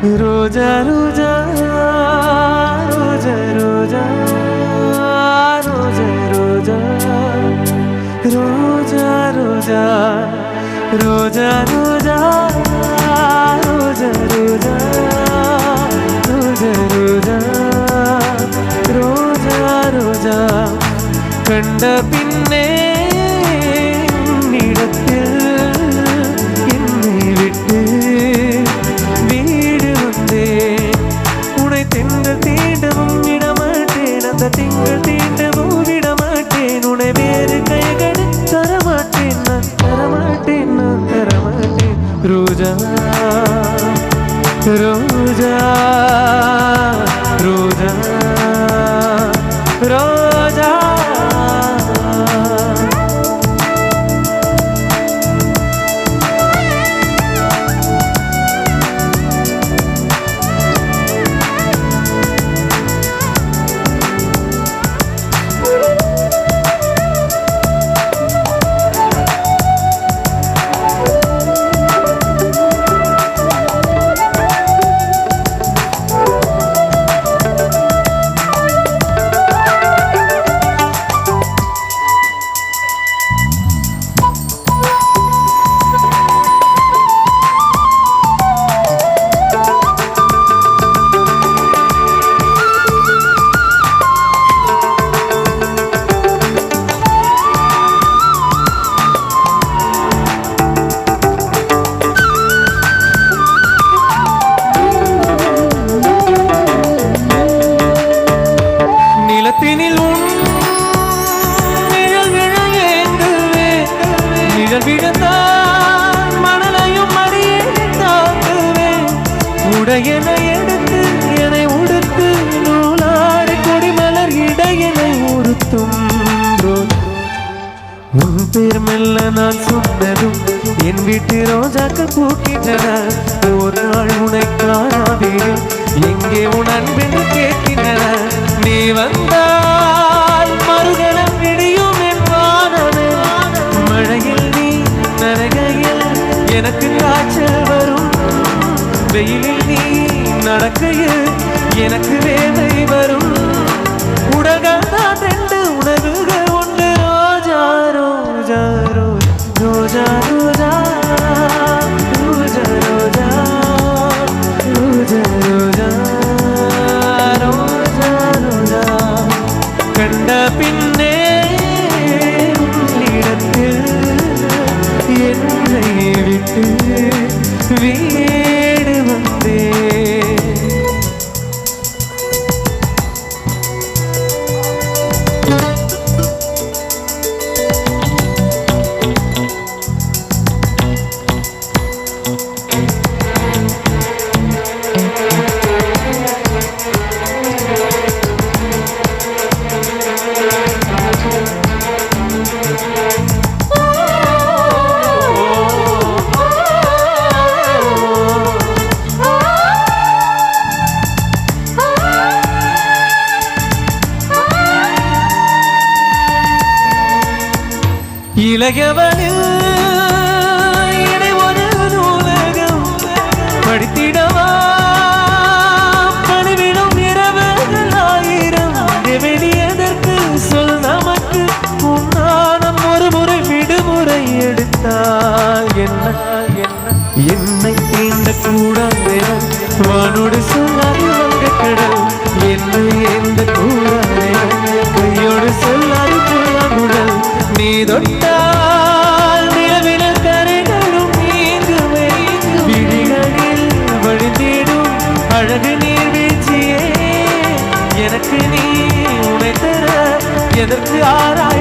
ரோஜா ரோஜா ரோஜா ரோஜா ரோஜா ரோஜா ரோஜா ரோஜா ரோஜா ரோஜா ரோஜா ரோஜா ரோஜா ரோஜா ரோஜா ரோஜா கண்ட பின்னே உன்னிடத்தில் రోజా రోజా రోజా. நிழல் விழுந்தால் மணலையும் மடியே தாங்குவேன் உடையன எடுத்து என்னை உடுத்து நூலாடு கொடிமலர் இடையனை உறுத்தும் உன் பேர் மெல்ல நான் சொன்னதும் என் வீட்டு ரோஜாக்கு பூக்கின்றன. ஒரு நாள் உனை காணாதே எங்கே உன் அன்பென்று கேட்கின்றன. நீ வந்தா வெயிலில் நீ நடக்கையில் எனக்கு வேலை வரும். உடல்கள் தான் ரெண்டு உணர்வுகள். ஒன்று ரோஜா ரோஜா ரோஜா ரோஜா ரோஜா ரோஜா ரோஜா ரோஜா ரோஜா ரோஜா. கண்ட பின்னே இடத்தில் என்னை விட்டு வீ இளையவனில் இணை ஒரு நூலகம் படித்திடவா? பணிவிடும் இரவுகள் ஆயிரம். வெளியதற்கு சொல் நமக்கு. உன்னானம் ஒரு முறை விடுமுறை எடுத்தால் என்ன? என்ன என்னை தீண்ட கூடாது வானோடு சொல்லாது வந்த கடல். என்னை அழகு நீர் வீழ்ச்சியே எனக்கு நீ உனை தர எதற்கு ஆராய்